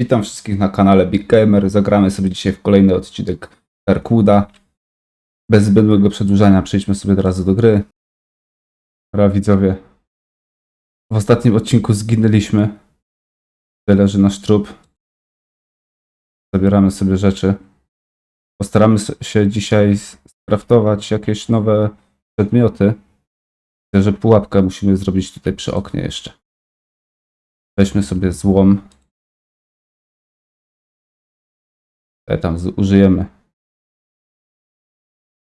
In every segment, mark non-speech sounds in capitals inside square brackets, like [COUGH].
Witam wszystkich na kanale Big Gamer. Zagramy sobie dzisiaj w kolejny odcinek Darkwooda. Bez zbędnego przedłużania przejdźmy sobie od razu do gry. Dobra widzowie. W ostatnim odcinku zginęliśmy. Tutaj leży nasz trup. Zabieramy sobie rzeczy. Postaramy się dzisiaj skraftować jakieś nowe przedmioty. Myślę, że pułapkę musimy zrobić tutaj przy oknie jeszcze. Weźmy sobie złom. Tam z- użyjemy.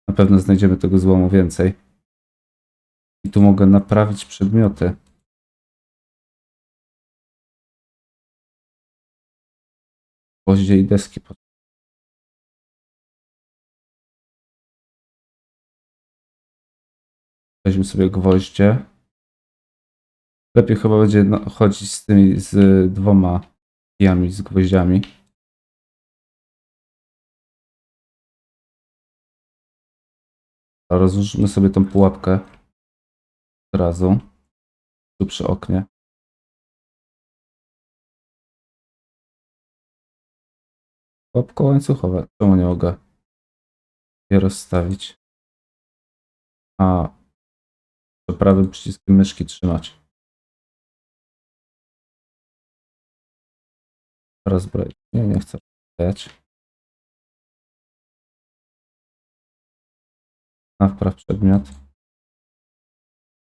Na pewno znajdziemy tego złomu więcej. I tu mogę naprawić przedmioty. Gwoździe i deski. Weźmy sobie gwoździe. Lepiej chyba będzie no, chodzić z tymi z dwoma kijami, z gwoździami. Rozłóżmy sobie tą pułapkę od razu. Tu przy oknie. Pułapka łańcuchowa. Czemu nie mogę je rozstawić? A, prawym przyciskiem myszki trzymać. Rozbroić. Nie, nie chcę rozbrajać. Napraw przedmiot.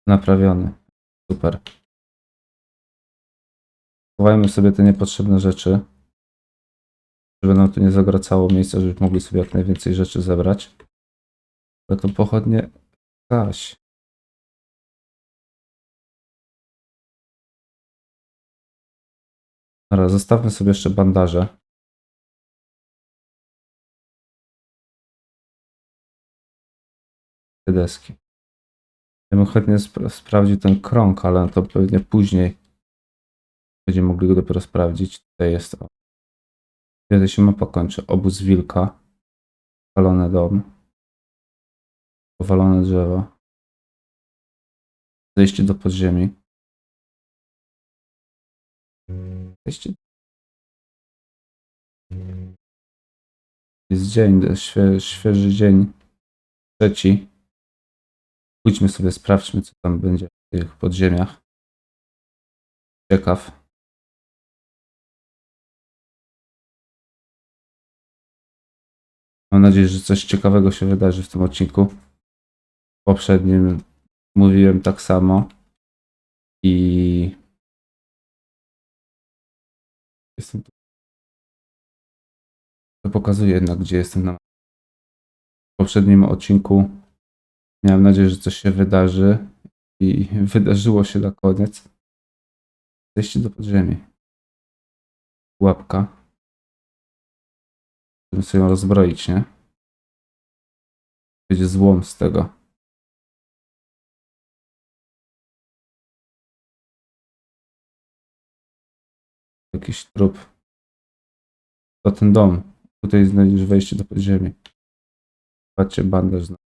Naprawiony. Super. Chowajmy sobie te niepotrzebne rzeczy. Żeby nam tu nie zagracało miejsca, żebyśmy mogli sobie jak najwięcej rzeczy zebrać. Ale to pochodnie zaś. Dobra, zostawmy sobie jeszcze bandaże. Deski. Ja bym chętnie spra- sprawdził ten krąg, ale to pewnie później będziemy mogli go dopiero sprawdzić. Tutaj jest o. Kiedy się mapa kończy? Obóz wilka. Powalony dom. Powalone drzewo. Zejście do podziemi. Zejście. Jest dzień, świe, świeży dzień. Trzeci. Pójdźmy sobie, sprawdźmy, co tam będzie w tych podziemiach. Ciekaw. Mam nadzieję, że coś ciekawego się wydarzy w tym odcinku. W poprzednim mówiłem tak samo. I jestem tu. To pokazuje jednak, gdzie jestem na w poprzednim odcinku. Miałem nadzieję, że coś się wydarzy. I [LAUGHS] wydarzyło się na koniec. Zejście do podziemi. Łapka. Chcemy sobie ją rozbroić, nie? Będzie złom z tego. Jakiś trup. To ten dom. Tutaj znajdziesz wejście do podziemi. Patrzcie, bandaż. zna-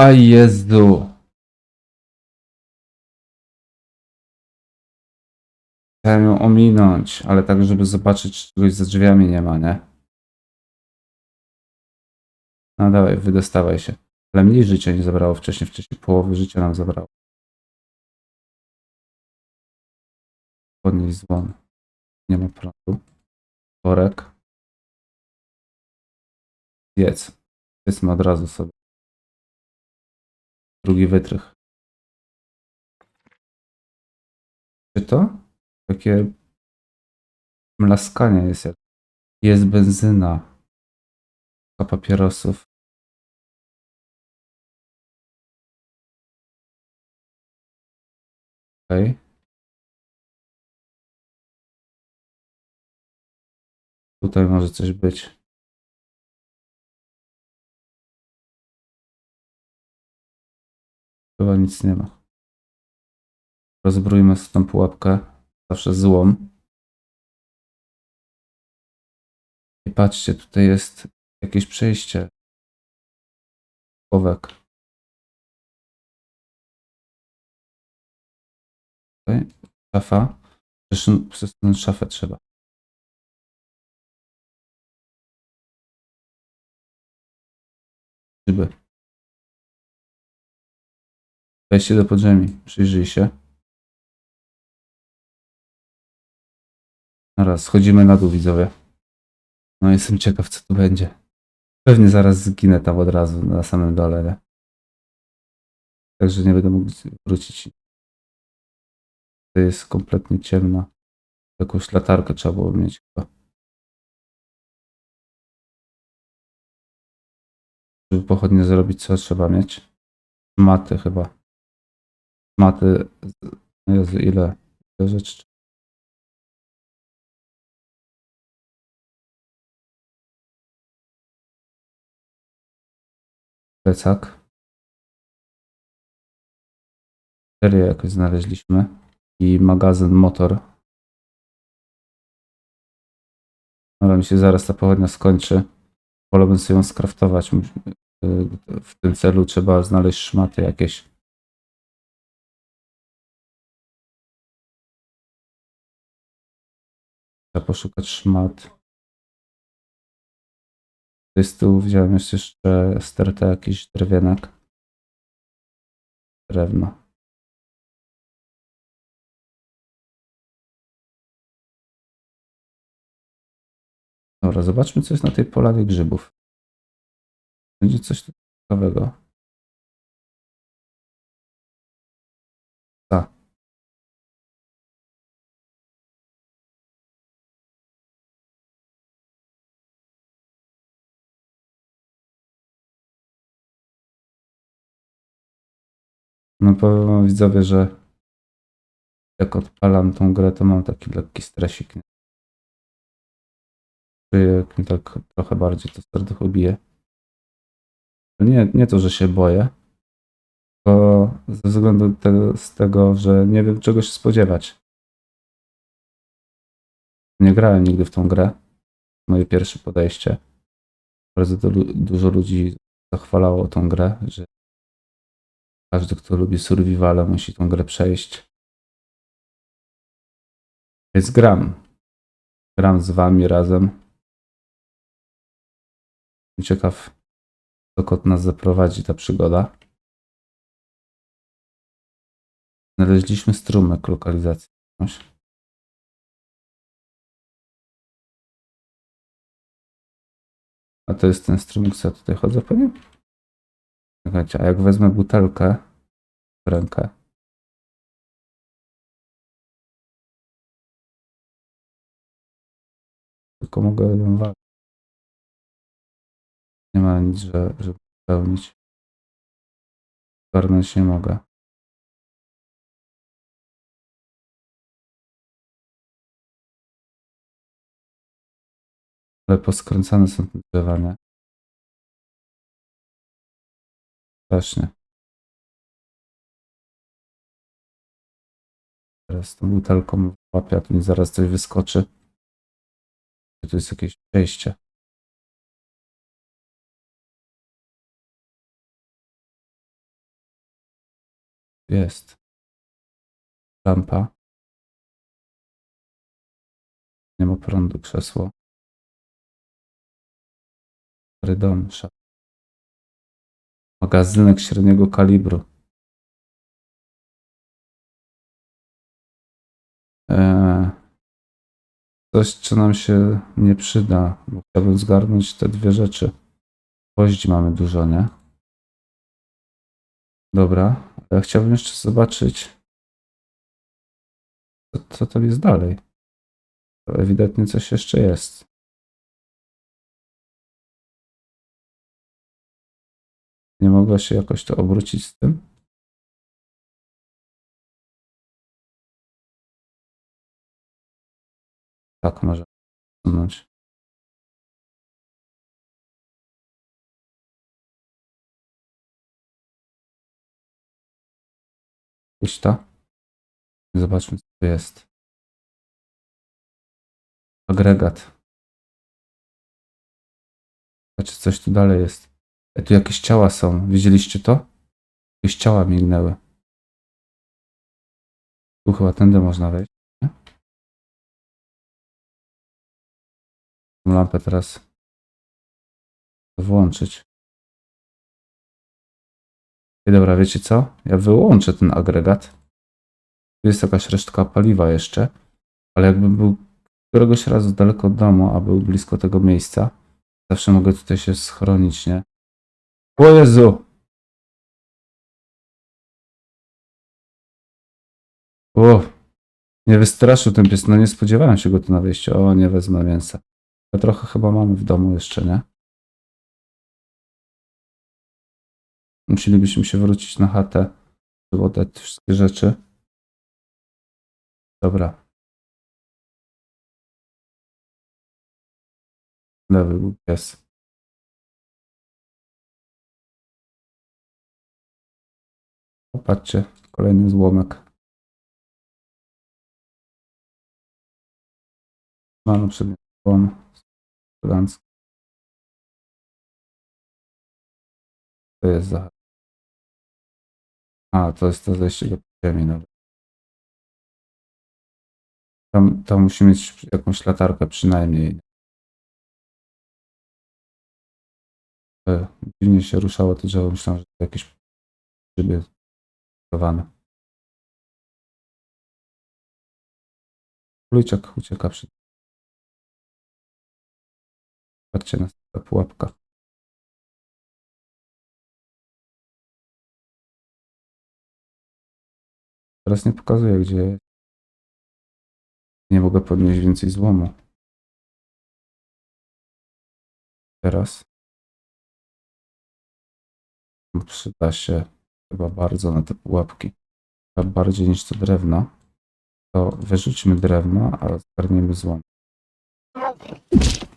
A Jezu! Chciałem ją ominąć, ale tak, żeby zobaczyć, czy czegoś za drzwiami nie ma, nie? No dawaj, wydostawaj się. Ale mniej życia nie zabrało wcześniej, wcześniej połowy życia nam zabrało. Podnieś złom. Nie ma prądu. Worek. Jedz. Jedzmy od razu sobie. Drugi wytrych. Czy to? Takie mlaskanie jest. Jest benzyna. A papierosów. Okej. Tutaj może coś być. Chyba nic nie ma. Rozbrójmy tą pułapkę, zawsze złą. I patrzcie, tutaj jest jakieś przejście. Głowek. Okay. Szafa. Przesunąć szafę trzeba. Grzyby. Wejście do podziemi. Przyjrzyj się. Teraz schodzimy na dół, widzowie. No jestem ciekaw, co tu będzie. Pewnie zaraz zginę tam od razu na samym dole, nie? Także nie będę mógł wrócić. To jest kompletnie ciemno. Jakąś latarkę trzeba było mieć chyba. Żeby pochodnie zrobić, co trzeba mieć? Maty chyba. Maty. No ile, ile rzeczy. Plecak. Serię jakoś znaleźliśmy. I magazyn motor. Ale mi się zaraz ta pochodnia skończy. Wolałbym sobie ją skraftować. Y, W tym celu trzeba znaleźć szmaty jakieś. Trzeba poszukać szmat. Tutaj z tyłu wziąłem jeszcze stertę jakiś drewienek. Drewno. Dobra, zobaczmy, co jest na tej polanie grzybów. Będzie coś ciekawego. No powiem wam, widzowie, że jak odpalam tą grę, to mam taki lekki stresik. jak mi tak trochę bardziej to serducho bije. Nie, nie to, że się boję, tylko ze względu te, z tego, że nie wiem czego się spodziewać. Nie grałem nigdy w tą grę. Moje pierwsze podejście. Bardzo du- dużo ludzi zachwalało tą grę, że każdy, kto lubi survivale, musi tą grę przejść. Więc gram. Gram z wami razem. Ciekaw, dokąd nas zaprowadzi ta przygoda. Znaleźliśmy strumyk lokalizacji. A to jest ten strumyk, co ja tutaj chodzę po nim? Czekajcie, a jak wezmę butelkę w rękę, tylko mogę ją walić. Nie ma nic, że, żeby pełnić. Zgarnąć nie mogę. Ale poskręcane są te drzewa, nie? Strasznie. Teraz tą butelką łapię, a tu mi zaraz coś wyskoczy. Tu jest jakieś przejście. Jest. Lampa. Nie ma prądu, krzesło. Stary dom. Magazynek średniego kalibru. Eee, coś, co nam się nie przyda, bo chciałbym zgarnąć te dwie rzeczy. Gwoździ mamy dużo, nie? Dobra, ja chciałbym jeszcze zobaczyć, co, co tam jest dalej. To ewidentnie coś jeszcze jest. Nie mogło się jakoś to obrócić z tym? Tak, może wsunąć. Puść to. Zobaczmy, co tu jest. Agregat. Znaczy, coś tu dalej jest. E, tu jakieś ciała są. Widzieliście to? Jakieś ciała mignęły. Tu chyba tędy można wejść. Nie? Lampę teraz włączyć. I dobra, wiecie co? Ja wyłączę ten agregat. Tu jest jakaś resztka paliwa jeszcze, ale jakbym był któregoś razu daleko od domu, a był blisko tego miejsca, zawsze mogę tutaj się schronić, nie? Jezu! O! Nie wystraszył ten pies, no nie spodziewałem się go tu na wejściu. O, nie wezmę mięsa. A trochę chyba mamy w domu jeszcze, nie? Musielibyśmy się wrócić na chatę, żeby oddać wszystkie rzeczy. Dobra. Lewy był pies. Popatrzcie, kolejny złomek. Mamy przedmiot. Elegancko. To jest za... A, to jest to zejście do ziemi. Tam, tam musi mieć jakąś latarkę przynajmniej. E, Dziwnie się ruszało to drzewo. Myślałem, że to jakieś szyby Króliczek ucieka przed. Patrzcie na ta pułapka. Teraz nie pokazuję, gdzie. Nie mogę podnieść więcej złomu. Teraz. Przyda się chyba bardzo na te pułapki. Chyba bardziej niż to drewno. To wyrzućmy drewno, a zgarniemy złom.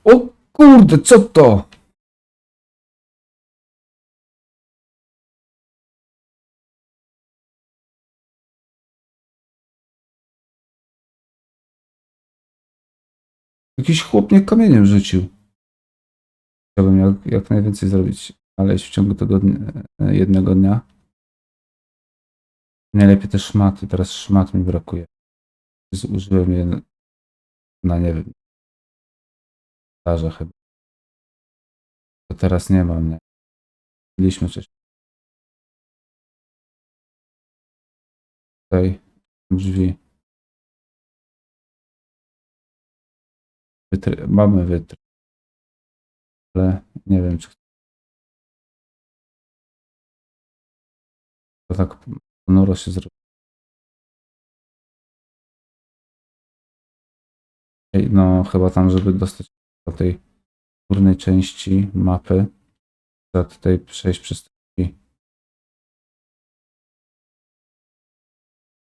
O kurde, co to? Jakiś chłop mnie kamieniem rzucił. Chciałbym jak, jak najwięcej zrobić, ale w ciągu tego dnia, jednego dnia. Najlepiej te szmaty. Teraz szmat mi brakuje. Zużyłem je na nie wiem. Starze chyba. To teraz nie mam, nie? Mieliśmy coś. Tutaj drzwi. Wytry, mamy wytry. Ale nie wiem, czy to tak ponuro się No, chyba tam, żeby dostać do tej górnej części mapy, trzeba tutaj przejść przez drzwi.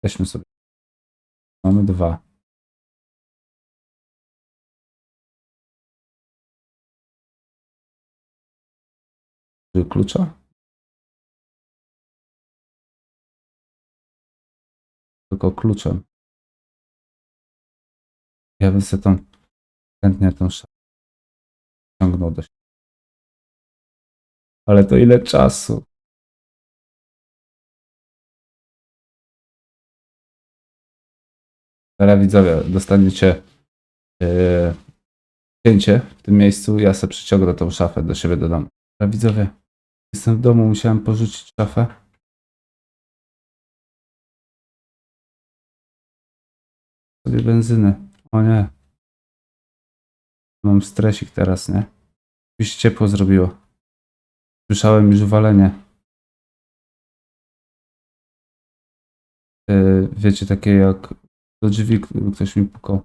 Weźmy sobie. Mamy dwa. Klucza? Tylko kluczem. Ja bym sobie tą chętnie tą szafę ciągnął do siebie. Ale to ile czasu? Teraz widzowie, dostaniecie yy, cięcie w tym miejscu. Ja sobie przyciągnę tą szafę do siebie do domu. Teraz widzowie, jestem w domu, musiałem porzucić szafę. Sobie benzyny. O nie. Mam stresik teraz, nie? Już się ciepło zrobiło. Słyszałem już walenie. Yy, wiecie, takie jak do drzwi ktoś mi pukał.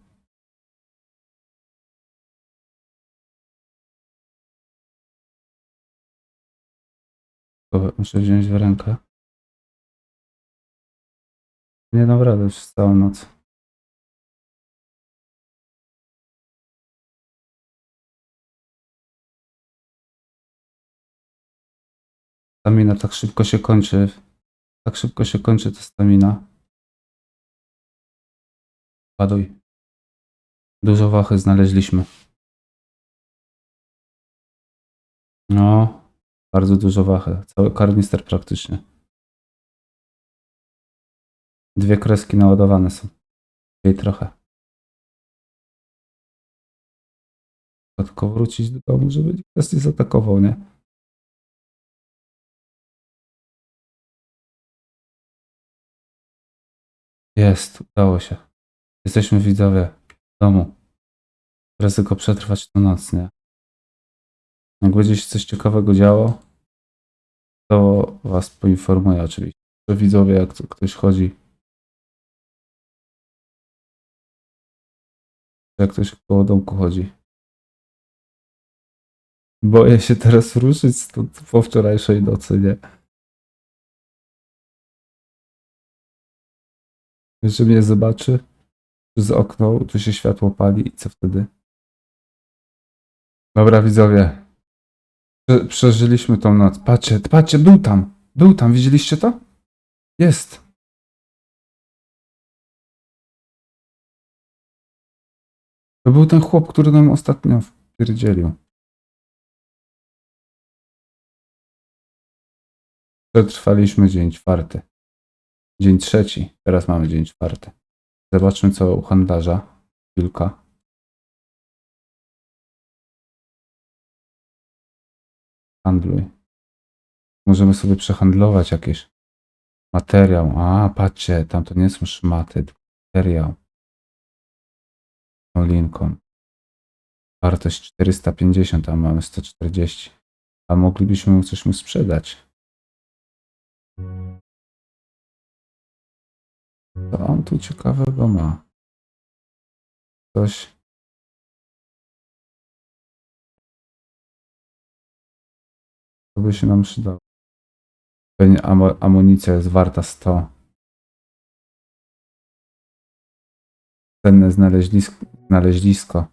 Muszę wziąć w rękę. Nie dam rady przez całą noc. Stamina tak szybko się kończy. Tak szybko się kończy ta stamina. Ładuj. Dużo wachy znaleźliśmy. No, bardzo dużo wachy. Cały karnister praktycznie. Dwie kreski naładowane są. Jej trochę. Tylko wrócić do domu, żeby nikt nas nie zaatakował, nie? Jest, udało się. Jesteśmy widzowie w domu. Teraz tylko przetrwać tę noc, nie? Jak będzie się coś ciekawego działo, to was poinformuję oczywiście. Że widzowie, jak ktoś chodzi, jak ktoś koło domku chodzi. Boję się teraz ruszyć stąd po wczorajszej nocy, nie? Że mnie zobaczy z okno, tu się światło pali i co wtedy? Dobra, widzowie. Prze- Przeżyliśmy tą noc. Patrzcie, patrzcie, był tam. Był tam, widzieliście to? Jest. To był ten chłop, który nam ostatnio wpierdzielił. Przetrwaliśmy dzień czwarty. Dzień trzeci. Teraz mamy dzień czwarty. Zobaczmy co u handlarza. Wilka. Handluj. Możemy sobie przehandlować jakieś materiał. A, patrzcie, tam to nie są szmaty, materiał. Tą linką. Wartość 450, a mamy 140. A moglibyśmy mu coś mu sprzedać. Co on tu ciekawego ma? Coś. To by się nam przydało. Pewnie amunicja jest warta 100. Cenne znaleźlisko. znaleźlisko.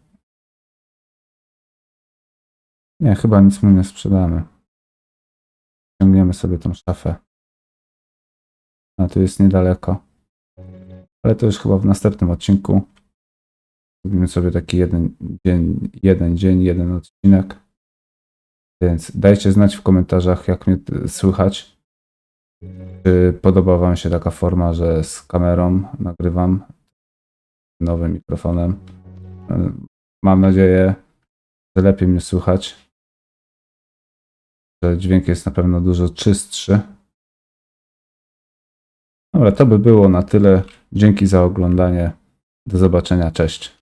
Nie, chyba nic mu nie sprzedamy. Ciągniemy sobie tą szafę. A tu jest niedaleko. Ale to już chyba w następnym odcinku. Zrobimy sobie taki jeden dzień, jeden dzień, jeden odcinek. Więc dajcie znać w komentarzach, jak mnie słychać. Czy podoba Wam się taka forma, że z kamerą nagrywam nowym mikrofonem. Mam nadzieję, że lepiej mnie słychać. Że dźwięk jest na pewno dużo czystszy. Dobra, to by było na tyle. Dzięki za oglądanie. Do zobaczenia. Cześć.